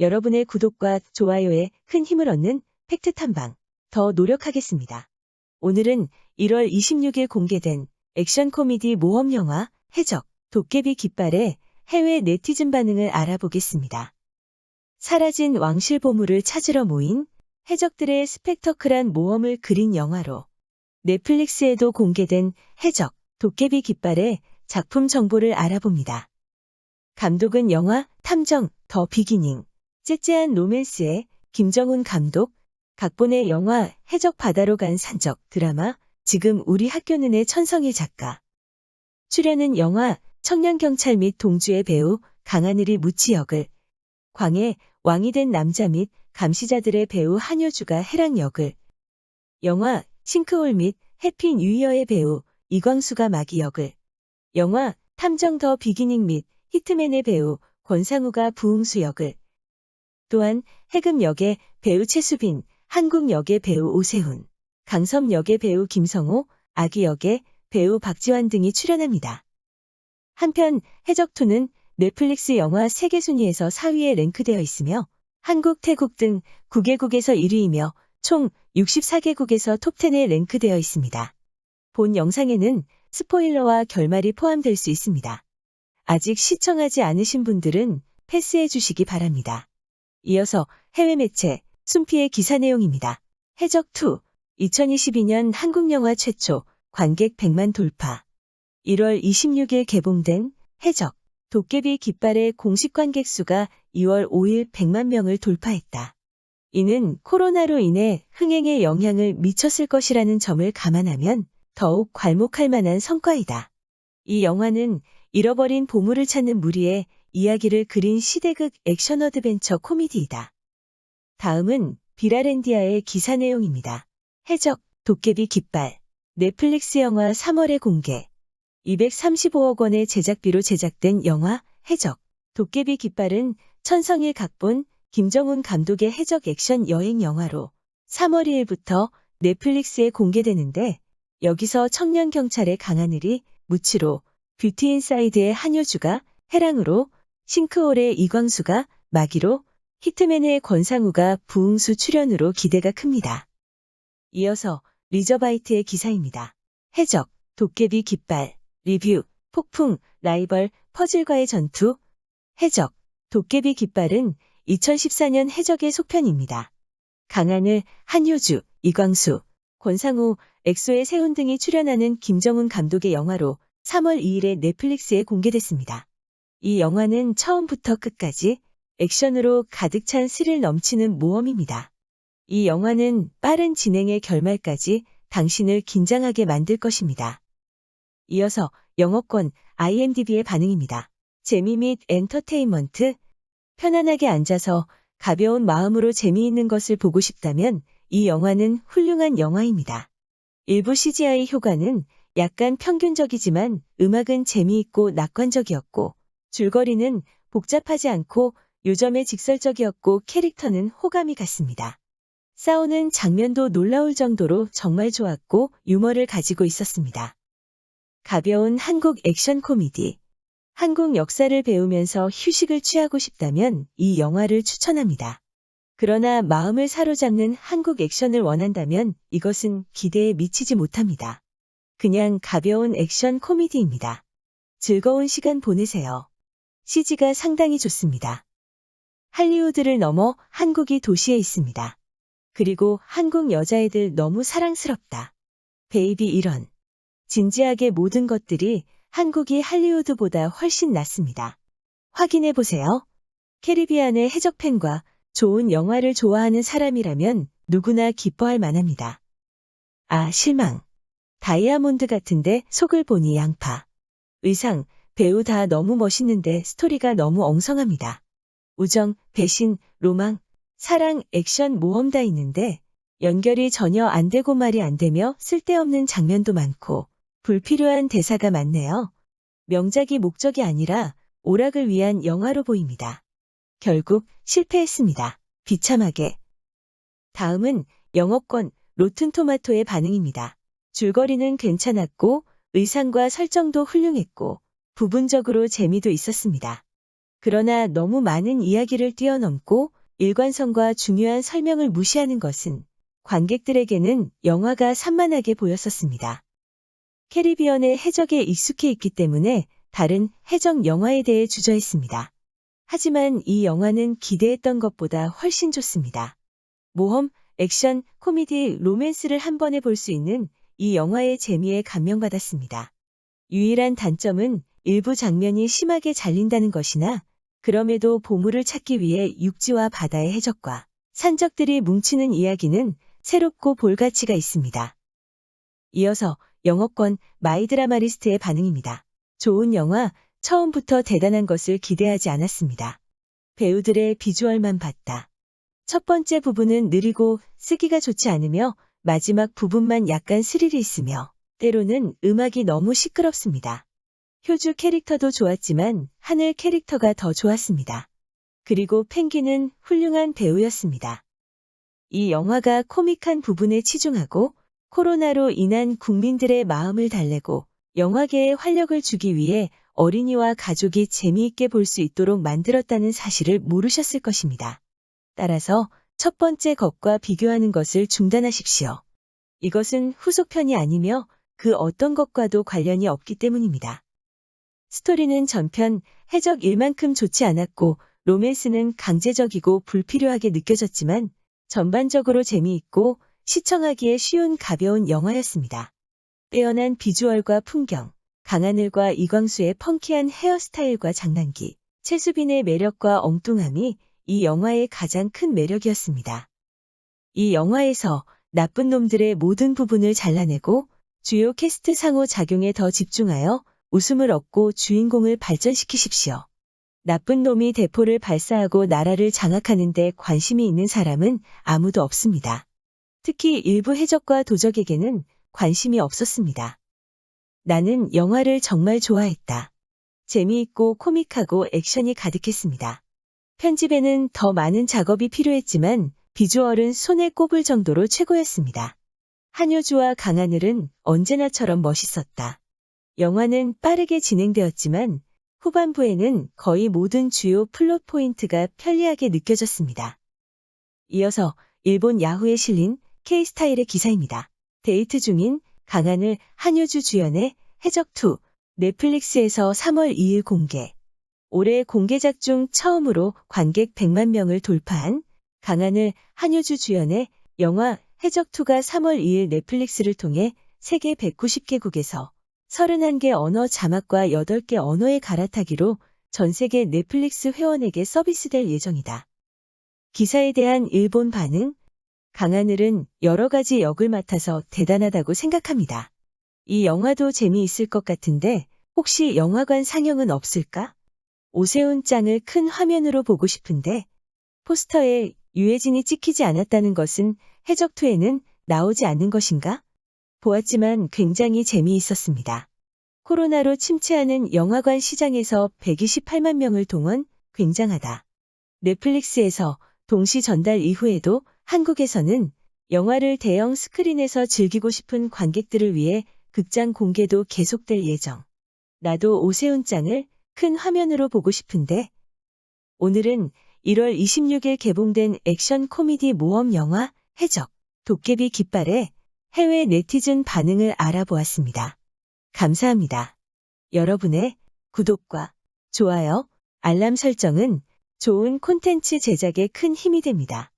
여러분의 구독과 좋아요에 큰 힘을 얻는 팩트 탐방 더 노력하겠습니다. 오늘은 1월 26일 공개된 액션 코미디 모험 영화 해적 도깨비 깃발의 해외 네티즌 반응을 알아보겠습니다. 사라진 왕실 보물을 찾으러 모인 해적들의 스펙터클한 모험을 그린 영화로 넷플릭스에도 공개된 해적 도깨비 깃발의 작품 정보를 알아봅니다. 감독은 영화 탐정 더 비기닝, 째째한 로맨스의 김정훈 감독, 각본의 영화 해적 바다로 간 산적 드라마 지금 우리 학교는의 천성일 작가. 출연은 영화 청년경찰 및 동주의 배우 강하늘이 무치 역을, 광해 왕이 된 남자 및 감시자들의 배우 한효주가 해랑 역을, 영화 싱크홀 및 해피 뉴이어의 배우 이광수가 마기 역을, 영화 탐정 더 비기닝 및 히트맨의 배우 권상우가 부흥수 역을, 또한 해금 역의 배우 최수빈, 한국 역의 배우 오세훈, 강섬 역의 배우 김성호, 아기 역의 배우 박지환 등이 출연합니다. 한편 해적2는 넷플릭스 영화 세계 순위에서 4위에 랭크되어 있으며 한국, 태국 등 9개국에서 1위이며 총 64개국에서 톱10에 랭크되어 있습니다. 본 영상에는 스포일러와 결말이 포함될 수 있습니다. 아직 시청하지 않으신 분들은 패스해 주시기 바랍니다. 이어서 해외 매체 순피의 기사 내용입니다. 해적2 2022년 한국 영화 최초 관객 100만 돌파 1월 26일 개봉된 해적 도깨비 깃발의 공식 관객 수가 2월 5일 100만 명을 돌파했다. 이는 코로나로 인해 흥행에 영향을 미쳤을 것이라는 점을 감안하면 더욱 괄목할 만한 성과이다. 이 영화는 잃어버린 보물을 찾는 무리의 이야기를 그린 시대극 액션 어드벤처 코미디이다. 다음은 비라렌디아의 기사 내용입니다. 해적, 도깨비 깃발, 넷플릭스 영화 3월에 공개. 235억 원의 제작비로 제작된 영화 해적, 도깨비 깃발은 천성일 각본, 김정훈 감독의 해적 액션 여행 영화로 3월 2일부터 넷플릭스에 공개되는데 여기서 청년 경찰의 강하늘이 무치로, 뷰티 인사이드의 한효주가 해랑으로, 싱크홀의 이광수가 마기로, 히트맨의 권상우가 부흥수 출연으로 기대가 큽니다. 이어서 리저바이트의 기사입니다. 해적, 도깨비 깃발, 리뷰, 폭풍, 라이벌, 퍼즐과의 전투, 해적, 도깨비 깃발은 2014년 해적의 속편입니다. 강하늘, 한효주, 이광수, 권상우, 엑소의 세훈 등이 출연하는 김정훈 감독의 영화로 3월 2일에 넷플릭스에 공개됐습니다. 이 영화는 처음부터 끝까지 액션으로 가득 찬 스릴 넘치는 모험입니다. 이 영화는 빠른 진행의 결말까지 당신을 긴장하게 만들 것입니다. 이어서 영어권 IMDb의 반응입니다. 재미 및 엔터테인먼트, 편안하게 앉아서 가벼운 마음으로 재미있는 것을 보고 싶다면 이 영화는 훌륭한 영화입니다. 일부 CGI 효과는 약간 평균적이지만 음악은 재미있고 낙관적이었고 줄거리는 복잡하지 않고 요점에 직설적이었고 캐릭터는 호감이 갔습니다. 싸우는 장면도 놀라울 정도로 정말 좋았고 유머를 가지고 있었습니다. 가벼운 한국 액션 코미디. 한국 역사를 배우면서 휴식을 취하고 싶다면 이 영화를 추천합니다. 그러나 마음을 사로잡는 한국 액션을 원한다면 이것은 기대에 미치지 못합니다. 그냥 가벼운 액션 코미디입니다. 즐거운 시간 보내세요. CG가 상당히 좋습니다. 할리우드를 넘어 한국이 도시에 있습니다. 그리고 한국 여자애들 너무 사랑스럽다. 베이비 이런. 진지하게 모든 것들이 한국이 할리우드보다 훨씬 낫습니다. 확인해 보세요. 캐리비안의 해적팬과 좋은 영화를 좋아하는 사람이라면 누구나 기뻐할 만합니다. 아, 실망. 다이아몬드 같은데 속을 보니 양파. 의상, 배우 다 너무 멋있는데 스토리가 너무 엉성합니다. 우정, 배신, 로망, 사랑, 액션, 모험 다 있는데 연결이 전혀 안 되고 말이 안 되며 쓸데없는 장면도 많고 불필요한 대사가 많네요. 명작이 목적이 아니라 오락을 위한 영화로 보입니다. 결국 실패했습니다. 비참하게. 다음은 영어권 로튼토마토의 반응입니다. 줄거리는 괜찮았고 의상과 설정도 훌륭했고 부분적으로 재미도 있었습니다. 그러나 너무 많은 이야기를 뛰어넘고 일관성과 중요한 설명을 무시하는 것은 관객들에게는 영화가 산만하게 보였었습니다. 캐리비언의 해적에 익숙해 있기 때문에 다른 해적 영화에 대해 주저했습니다. 하지만 이 영화는 기대했던 것보다 훨씬 좋습니다. 모험, 액션, 코미디, 로맨스를 한 번에 볼 수 있는 이 영화의 재미에 감명받았습니다. 유일한 단점은 일부 장면이 심하게 잘린다는 것이나 그럼에도 보물을 찾기 위해 육지와 바다의 해적과 산적들이 뭉치는 이야기는 새롭고 볼 가치가 있습니다. 이어서 영어권 마이드라마리스트의 반응입니다. 좋은 영화, 처음부터 대단한 것을 기대하지 않았습니다. 배우들의 비주얼만 봤다. 첫 번째 부분은 느리고 쓰기가 좋지 않으며 마지막 부분만 약간 스릴이 있으며 때로는 음악이 너무 시끄럽습니다. 효주 캐릭터도 좋았지만 하늘 캐릭터가 더 좋았습니다. 그리고 펭귄은 훌륭한 배우였습니다. 이 영화가 코믹한 부분에 치중하고 코로나로 인한 국민들의 마음을 달래고 영화계에 활력을 주기 위해 어린이와 가족이 재미있게 볼 수 있도록 만들었다는 사실을 모르셨을 것입니다. 따라서 첫 번째 것과 비교하는 것을 중단하십시오. 이것은 후속편이 아니며 그 어떤 것과도 관련이 없기 때문입니다. 스토리는 전편 해적 일만큼 좋지 않았고 로맨스는 강제적이고 불필요하게 느껴졌지만 전반적으로 재미있고 시청하기에 쉬운 가벼운 영화였습니다. 빼어난 비주얼과 풍경, 강하늘과 이광수의 펑키한 헤어스타일과 장난기, 최수빈의 매력과 엉뚱함이 이 영화의 가장 큰 매력이었습니다. 이 영화에서 나쁜 놈들의 모든 부분을 잘라내고 주요 캐스트 상호 작용에 더 집중하여 웃음을 얻고 주인공을 발전시키십시오. 나쁜 놈이 대포를 발사하고 나라를 장악하는데 관심이 있는 사람은 아무도 없습니다. 특히 일부 해적과 도적에게는 관심이 없었습니다. 나는 영화를 정말 좋아했다. 재미있고 코믹하고 액션이 가득했습니다. 편집에는 더 많은 작업이 필요했지만 비주얼은 손에 꼽을 정도로 최고였습니다. 한효주와 강하늘은 언제나처럼 멋있었다. 영화는 빠르게 진행되었지만 후반부에는 거의 모든 주요 플롯 포인트가 편리하게 느껴졌습니다. 이어서 일본 야후에 실린 K스타일의 기사입니다. 데이트 중인 강하늘 한효주 주연의 해적2 넷플릭스에서 3월 2일 공개. 올해 공개작 중 처음으로 관객 100만 명을 돌파한 강하늘 한효주 주연의 영화 해적2가 3월 2일 넷플릭스를 통해 세계 190개국에서 31개 언어 자막과 8개 언어에 갈아타기로 전 세계 넷플릭스 회원에게 서비스될 예정이다. 기사에 대한 일본 반응, 강하늘은 여러 가지 역을 맡아서 대단하다고 생각합니다. 이 영화도 재미있을 것 같은데 혹시 영화관 상영은 없을까? 오세훈 짱을 큰 화면으로 보고 싶은데 포스터에 유해진이 찍히지 않았다는 것은 해적2에는 나오지 않는 것인가? 보았지만 굉장히 재미있었습니다. 코로나로 침체하는 영화관 시장에서 128만 명을 동원 굉장하다. 넷플릭스에서 동시 전달 이후에도 한국에서는 영화를 대형 스크린에서 즐기고 싶은 관객들을 위해 극장 공개도 계속될 예정. 나도 오세훈 짱을 큰 화면으로 보고 싶은데 오늘은 1월 26일 개봉된 액션 코미디 모험 영화 해적 도깨비 깃발의 해외 네티즌 반응을 알아보았습니다. 감사합니다. 여러분의 구독과 좋아요, 알람 설정은 좋은 콘텐츠 제작에 큰 힘이 됩니다.